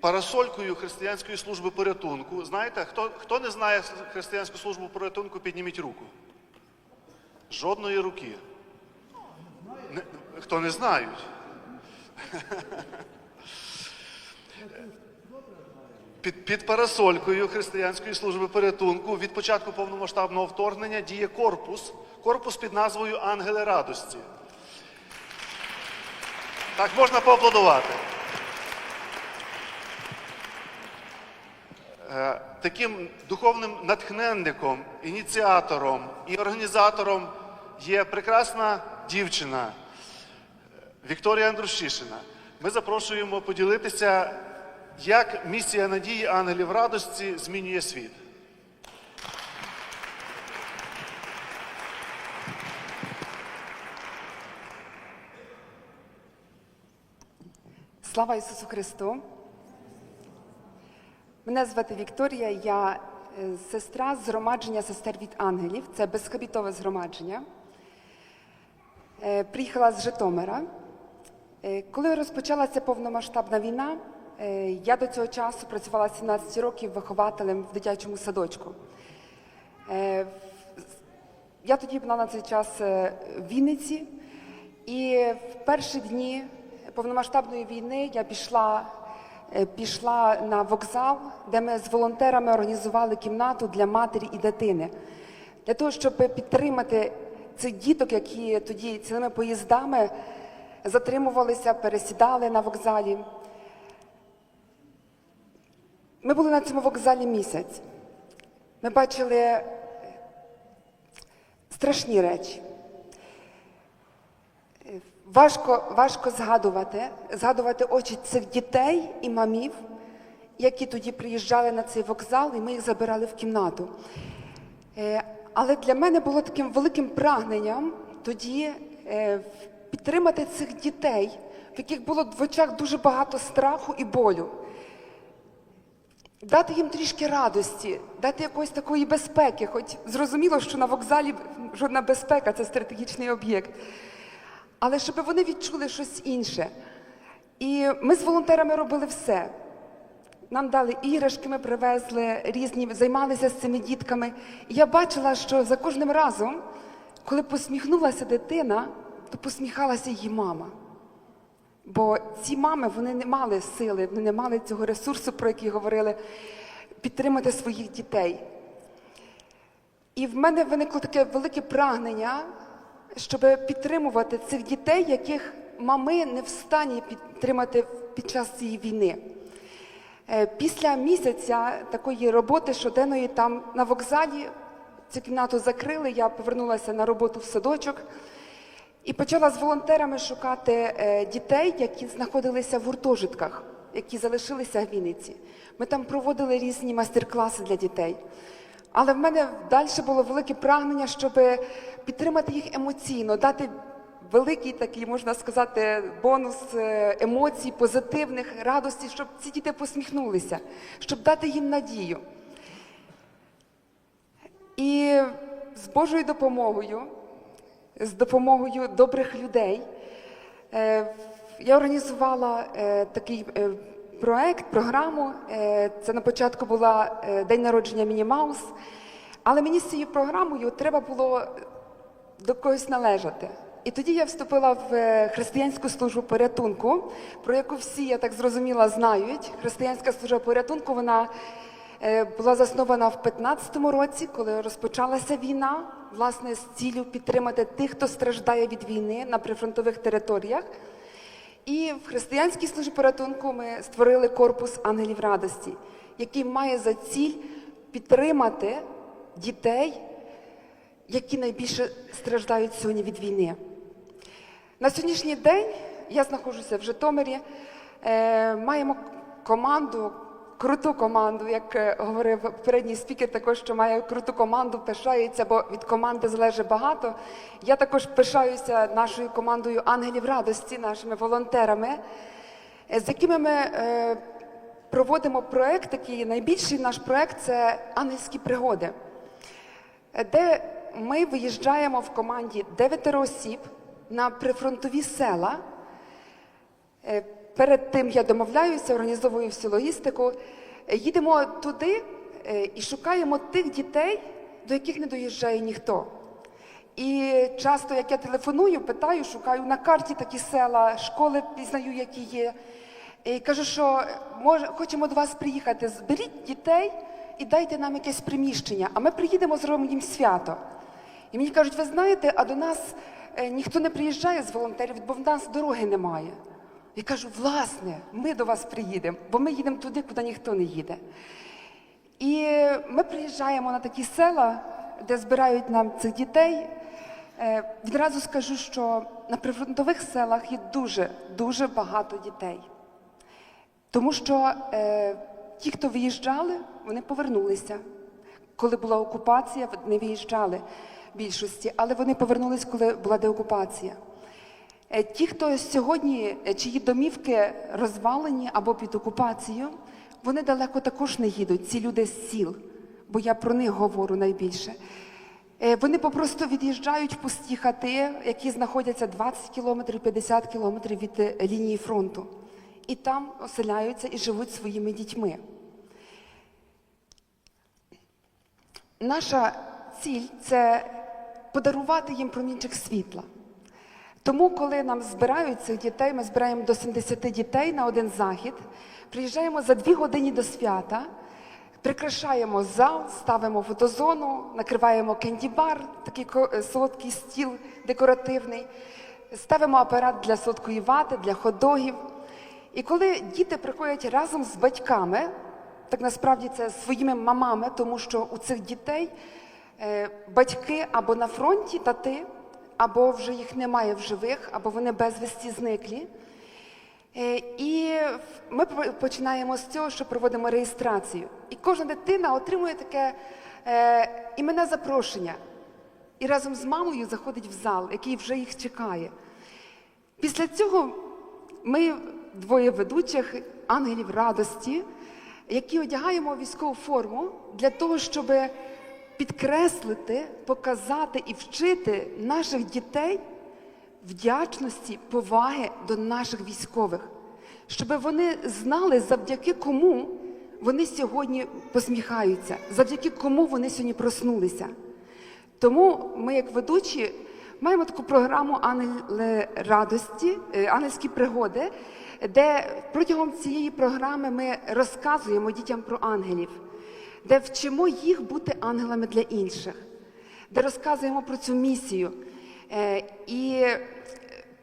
парасолькою християнської служби порятунку. Знаєте, хто, хто не знає християнську службу порятунку, підніміть руку. Жодної руки. Не, хто не знають. Під, під парасолькою християнської служби порятунку від початку повномасштабного вторгнення діє корпус, корпус під назвою Ангели радості. Так можна поаплодувати. Таким духовним натхненником, ініціатором і організатором є прекрасна дівчина е, Вікторія Андрущишина. Ми запрошуємо поділитися, як місія надії ангелів радості змінює світ. Слава Ісусу Христу! Мене звати Вікторія, я е, сестра згромадження сестер від ангелів. Це безхабітове згромадження. Е, Приїхала з Житомира. Е, Коли розпочалася повномасштабна війна, я до цього часу працювала 17 років вихователем в дитячому садочку. Я тоді була на цей час в Вінниці, і в перші дні повномасштабної війни я пішла, пішла на вокзал, де ми з волонтерами організували кімнату для матері і дитини. Для того, щоб підтримати цих діток, які тоді цілими поїздами затримувалися, пересідали на вокзалі. Ми були на цьому вокзалі місяць. Ми бачили страшні речі. Важко, важко згадувати, згадувати очі цих дітей і мамів, які тоді приїжджали на цей вокзал, і ми їх забирали в кімнату. Е, Але для мене було таким великим прагненням тоді е, підтримати цих дітей, в яких було в очах дуже багато страху і болю дати їм трішки радості, дати якоїсь такої безпеки, хоч зрозуміло, що на вокзалі жодна безпека це стратегічний об'єкт. Але щоб вони відчули щось інше. І ми з волонтерами робили все. Нам дали іграшки, ми привезли різні, займалися з цими дітками. І я бачила, що за кожним разом, коли посміхнулася дитина, то посміхалася її мама. Бо ці мами вони не мали сили, вони не мали цього ресурсу, про який говорили, підтримати своїх дітей. І в мене виникло таке велике прагнення, щоб підтримувати цих дітей, яких мами не в стані підтримати під час цієї війни. Е, Після місяця такої роботи щоденної там на вокзалі цю кімнату закрили, я повернулася на роботу в садочок. І почала з волонтерами шукати е, дітей, які знаходилися в гуртожитках, які залишилися в Вінниці. Ми там проводили різні майстер-класи для дітей. Але в мене далі було велике прагнення, щоб підтримати їх емоційно, дати великий такий, можна сказати, бонус е, емоцій, позитивних, радості, щоб ці діти посміхнулися, щоб дати їм надію. І з Божою допомогою з допомогою добрих людей. Е, Я організувала е, такий проект, програму. Це на початку була день народження Міні Маус. Але мені з цією програмою треба було до когось належати. І тоді я вступила в е, християнську службу порятунку, про яку всі, я так зрозуміла, знають. Християнська служба порятунку вона е, була заснована в 15-му році, коли розпочалася війна, власне, з ціллю підтримати тих, хто страждає від війни на прифронтових територіях. І в християнській службі порятунку ми створили корпус ангелів радості, який має за ціль підтримати дітей, які найбільше страждають сьогодні від війни. На сьогоднішній день я знаходжуся в Житомирі. Е, маємо команду, круту команду, як е, говорив попередній спікер, також що має круту команду, пишається, бо від команди залежить багато. Я також пишаюся нашою командою ангелів радості, нашими волонтерами, е, з якими ми проводимо проект, такий найбільший наш проект це ангельські пригоди де ми виїжджаємо в команді дев'ятеро осіб на прифронтові села, е, перед тим я домовляюся, організовую всю логістику. Е, Їдемо туди е, і шукаємо тих дітей, до яких не доїжджає ніхто. І часто, як я телефоную, питаю, шукаю на карті такі села, школи пізнаю, які є. І кажу, що може, хочемо до вас приїхати. Зберіть дітей і дайте нам якесь приміщення, а ми приїдемо, зробимо їм свято. І мені кажуть, ви знаєте, а до нас е, ніхто не приїжджає з волонтерів, бо в нас дороги немає. Я кажу, власне, ми до вас приїдемо, бо ми їдемо туди, куди ніхто не їде. І ми приїжджаємо на такі села, де збирають нам цих дітей. Е, Відразу скажу, що на прифронтових селах є дуже дуже багато дітей. Тому що е, ті, хто виїжджали, вони повернулися. Коли була окупація, не виїжджали більшості, але вони повернулись, коли була деокупація. Е, Ті, хто сьогодні, е, чиї домівки розвалені або під окупацією, вони далеко також не їдуть, ці люди з сіл, бо я про них говорю найбільше. Е, Вони попросту від'їжджають в пусті хати, які знаходяться 20 кілометрів, 50 кілометрів від лінії фронту. І там оселяються і живуть своїми дітьми. Наша ціль це подарувати їм промінчик світла. Тому, коли нам збирають цих дітей, ми збираємо до 70 дітей на один захід, приїжджаємо за дві години до свята, прикрашаємо зал, ставимо фотозону, накриваємо кенді-бар, такий е, солодкий стіл декоративний, ставимо апарат для солодкої вати, для ходогів. І коли діти приходять разом з батьками, так насправді це своїми мамами, тому що у цих дітей батьки або на фронті тати, або вже їх немає в живих, або вони безвісті зниклі. Е, І ми починаємо з цього, що проводимо реєстрацію. І кожна дитина отримує таке е, іменне запрошення. І разом з мамою заходить в зал, який вже їх чекає. Після цього ми двоє ведучих, ангелів радості, які одягаємо військову форму для того, щоб підкреслити, показати і вчити наших дітей вдячності, поваги до наших військових, щоб вони знали, завдяки кому вони сьогодні посміхаються, завдяки кому вони сьогодні проснулися. Тому ми, як ведучі, маємо таку програму Ангели радості, е, ангельські пригоди, де протягом цієї програми ми розказуємо дітям про ангелів, де вчимо їх бути ангелами для інших, де розказуємо про цю місію. Е, І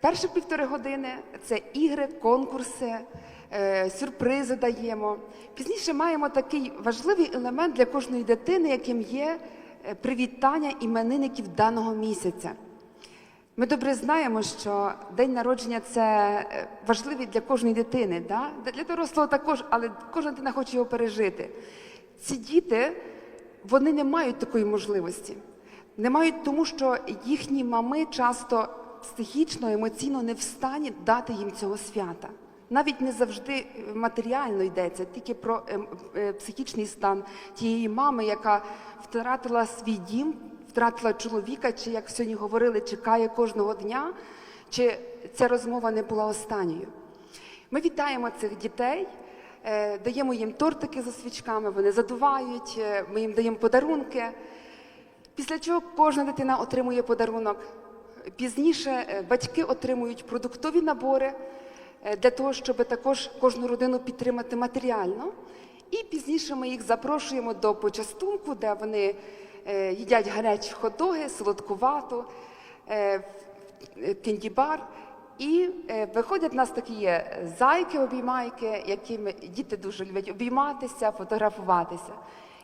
перші півтори години це ігри, конкурси, е, сюрпризи даємо. Пізніше маємо такий важливий елемент для кожної дитини, яким є е, привітання іменинників даного місяця. Ми добре знаємо, що день народження це важливий для кожної дитини, да? для дорослого також, але кожна дитина хоче його пережити. Ці діти вони не мають такої можливості. Не мають тому, що їхні мами часто психічно, емоційно не в стані дати їм цього свята. Навіть не завжди матеріально йдеться, тільки про ем, е, психічний стан тієї мами, яка втратила свій дім, втратила чоловіка, чи як сьогодні говорили, чекає кожного дня, чи ця розмова не була останньою. Ми вітаємо цих дітей, даємо їм тортики за свічками, вони задувають, е, ми їм даємо подарунки. Після чого кожна дитина отримує подарунок. Пізніше е, батьки отримують продуктові набори е, для того, щоб також кожну родину підтримати матеріально. І пізніше ми їх запрошуємо до почастунку, де вони е, їдять гарячі ходоги, солодкувату, е, кендібар. І е, виходять в нас такі зайки, обіймайки, якими діти дуже люблять обійматися, фотографуватися.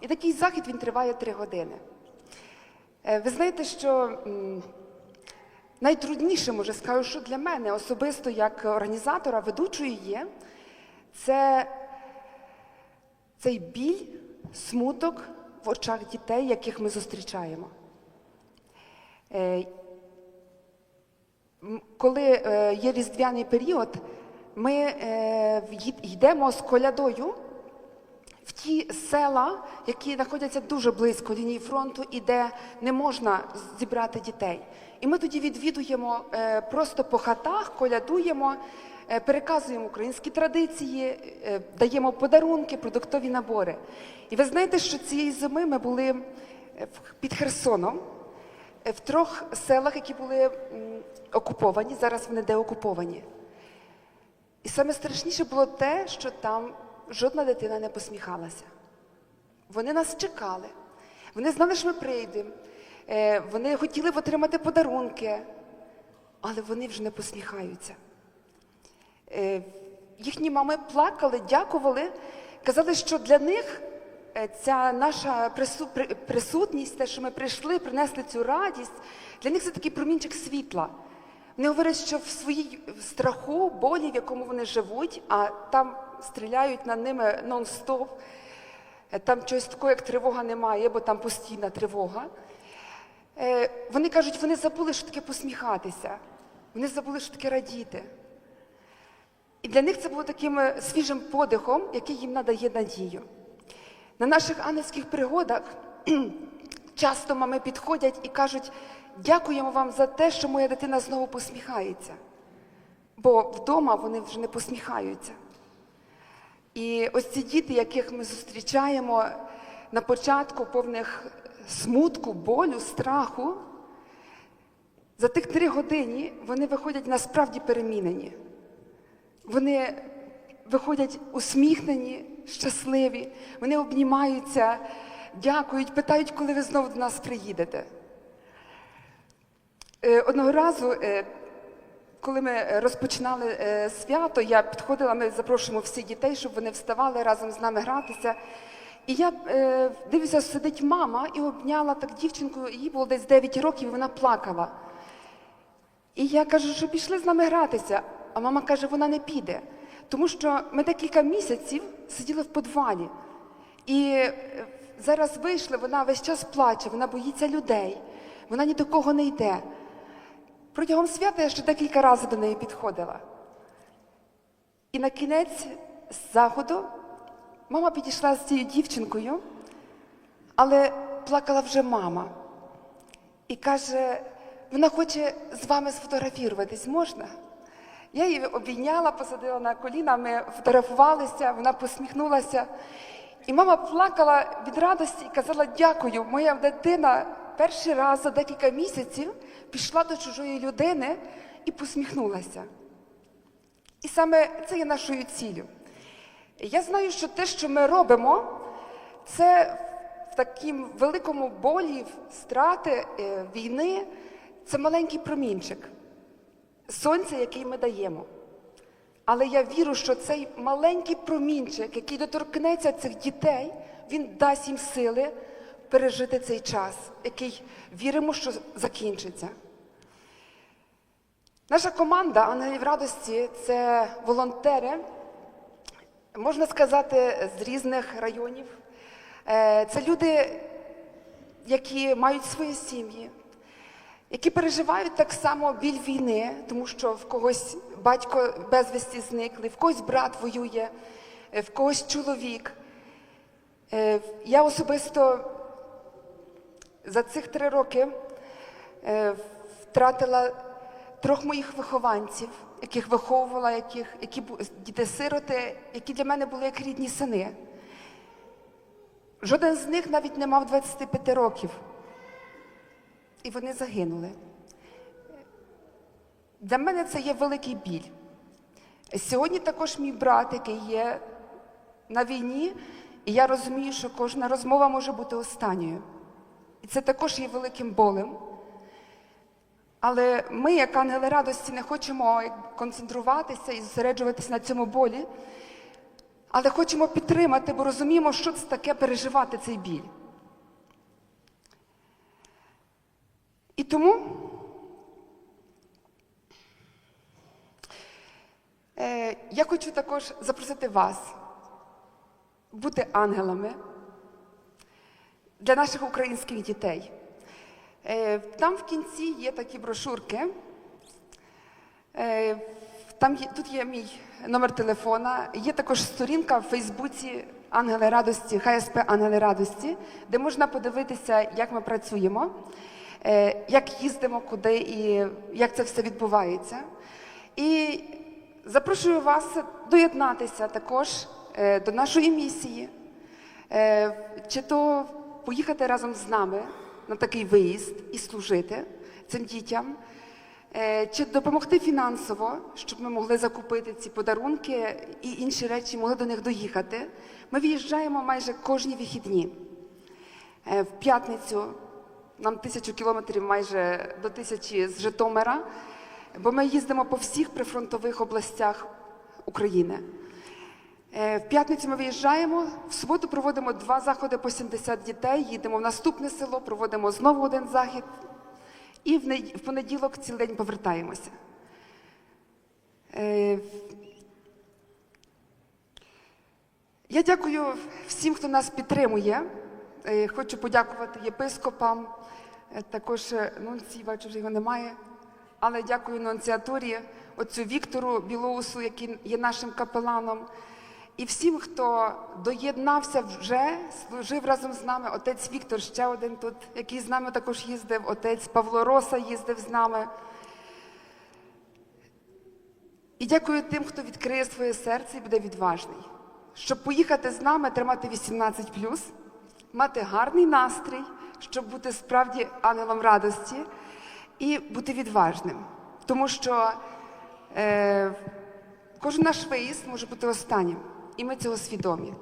І такий захід він триває три години. Е, Ви знаєте, що найтрудніше, може скажу, що для мене особисто як організатора, ведучої є, це цей біль, смуток в очах дітей, яких ми зустрічаємо. Коли е, є різдвяний період, ми е, йдемо з колядою в ті села, які знаходяться дуже близько лінії фронту і де не можна зібрати дітей. І ми тоді відвідуємо е, просто по хатах, колядуємо. переказуємо українські традиції, даємо подарунки, продуктові набори. І ви знаєте, що цієї зими ми були під Херсоном в трьох селах, які були окуповані. Зараз вони деокуповані. І саме страшніше було те, що там жодна дитина не посміхалася. Вони нас чекали. Вони знали, що ми прийдемо. Е, Вони хотіли б отримати подарунки, але вони вже не посміхаються. Е, Їхні мами плакали, дякували, казали, що для них е, ця наша прису- при- присутність, те, що ми прийшли, принесли цю радість, для них це такий промінчик світла. Вони говорять, що в своїй страху, болі, в якому вони живуть, а там стріляють над ними нон-стоп, е, там чогось такого, як тривога немає, бо там постійна тривога. Е, Вони кажуть, вони забули, що таке посміхатися. Вони забули, що таке радіти. І для них це було таким е, свіжим подихом, який їм надає надію. На наших ангельських пригодах часто мами підходять і кажуть: дякуємо вам за те, що моя дитина знову посміхається. Бо вдома вони вже не посміхаються. І ось ці діти, яких ми зустрічаємо на початку повних смутку, болю, страху, за тих три години вони виходять насправді перемінені. Вони виходять усміхнені, щасливі, вони обнімаються, дякують, питають, коли ви знову до нас приїдете. Е, Одного разу, е, коли ми розпочинали е, свято, я підходила, ми запрошуємо всіх дітей, щоб вони вставали разом з нами гратися. І я дивлюся, сидить мама і обняла так дівчинку, їй було десь 9 років, і вона плакала. І я кажу, що пішли з нами гратися. А мама каже, вона не піде. Тому що ми декілька місяців сиділи в подвалі. І е, зараз вийшли, вона весь час плаче, вона боїться людей, вона ні до кого не йде. Протягом свята я ще декілька разів до неї підходила. І на кінець заходу мама підійшла з цією дівчинкою, але плакала вже мама. І каже, вона хоче з вами сфотографіруватись, можна? Я її обійняла, посадила на коліна, ми фотографувалися, вона посміхнулася. І мама плакала від радості і казала: дякую, моя дитина перший раз за декілька місяців пішла до чужої людини і посміхнулася. І саме це є нашою ціллю. Я знаю, що те, що ми робимо, це в такому великому болі, страти е, війни, це маленький промінчик сонця, який ми даємо. Але я вірю, що цей маленький промінчик, який доторкнеться цих дітей, він дасть їм сили пережити цей час, який віримо, що закінчиться. Наша команда Ангелів радості це волонтери, можна сказати, з різних районів. Е, Це люди, які мають свої сім'ї, які переживають так само біль війни, тому що в когось батько безвісті зникли, в когось брат воює, е, в когось чоловік. Е, Я особисто за цих три роки е, втратила трьох моїх вихованців, яких виховувала, яких, які діти-сироти, які для мене були як рідні сини. Жоден з них навіть не мав 25 років. І вони загинули. Для мене це є великий біль. Сьогодні також мій брат, який є на війні, і я розумію, що кожна розмова може бути останньою. І це також є великим болем. Але ми, як ангели радості, не хочемо концентруватися і зосереджуватися на цьому болі, але хочемо підтримати, бо розуміємо, що це таке переживати цей біль. І тому е, я хочу також запросити вас бути ангелами для наших українських дітей. Е, там в кінці є такі брошурки. Е, там є, тут є мій номер телефона, є також сторінка в Фейсбуці Ангели Радості, ХСП Ангели Радості, де можна подивитися, як ми працюємо, як їздимо, куди і як це все відбувається. І запрошую вас доєднатися також е, до нашої місії, Е, чи то поїхати разом з нами на такий виїзд і служити цим дітям, е, чи допомогти фінансово, щоб ми могли закупити ці подарунки і інші речі, могли до них доїхати. Ми виїжджаємо майже кожні вихідні. Е, В п'ятницю нам тисячу кілометрів майже до тисячі з Житомира, бо ми їздимо по всіх прифронтових областях України. Е, В п'ятницю ми виїжджаємо, в суботу проводимо два заходи по 70 дітей, їдемо в наступне село, проводимо знову один захід, і в нед- в понеділок цілий день повертаємося. Е, Я дякую всім, хто нас підтримує. Е, Хочу подякувати єпископам, також е, нунції, бачу, вже його немає. Але дякую нунціатурі, отцю Віктору Білоусу, який є нашим капеланом. І всім, хто доєднався вже, служив разом з нами. Отець Віктор, ще один тут, який з нами також їздив, отець Павло Роса їздив з нами. І дякую тим, хто відкриє своє серце і буде відважний. Щоб поїхати з нами, тримати 18 мати гарний настрій, щоб бути справді ангелом радості і бути відважним. Тому що е, кожен наш виїзд може бути останнім, і ми цього свідомі.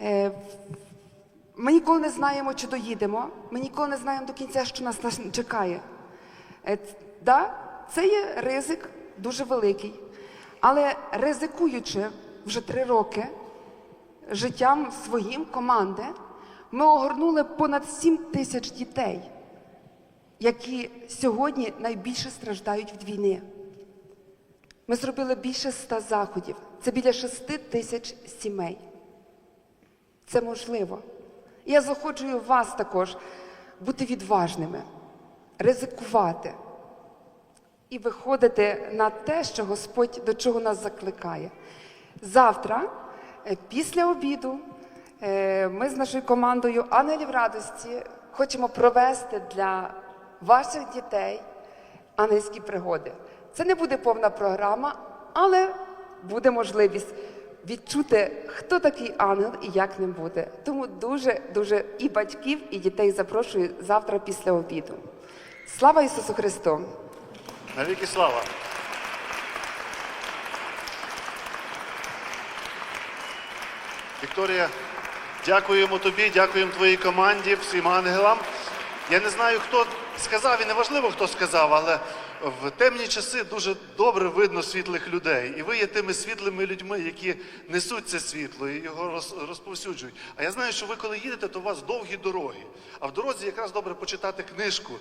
Е, ми ніколи не знаємо, чи доїдемо, ми ніколи не знаємо до кінця, що нас, чекає. Е, Да, це є ризик дуже великий. Але ризикуючи вже три роки життям своїм команди, ми огорнули понад 7 тисяч дітей, які сьогодні найбільше страждають від війни. Ми зробили більше ста заходів. Це біля 6 тисяч сімей. Це можливо. Я заходжую вас також бути відважними, ризикувати і виходити на те, що Господь до чого нас закликає. Завтра, е, після обіду, ми з нашою командою Ангелів Радості хочемо провести для ваших дітей ангельські пригоди. Це не буде повна програма, але буде можливість відчути, хто такий ангел і як ним буде. Тому дуже, дуже і батьків, і дітей запрошую завтра після обіду. Слава Ісусу Христу! Навіки слава. Вікторія, дякуємо тобі, дякуємо твоїй команді, всім ангелам. Я не знаю, хто сказав, і не важливо, хто сказав, але в темні часи дуже добре видно світлих людей. І ви є тими світлими людьми, які несуть це світло і його роз- розповсюджують. А я знаю, що ви коли їдете, то у вас довгі дороги. А в дорозі якраз добре почитати книжку.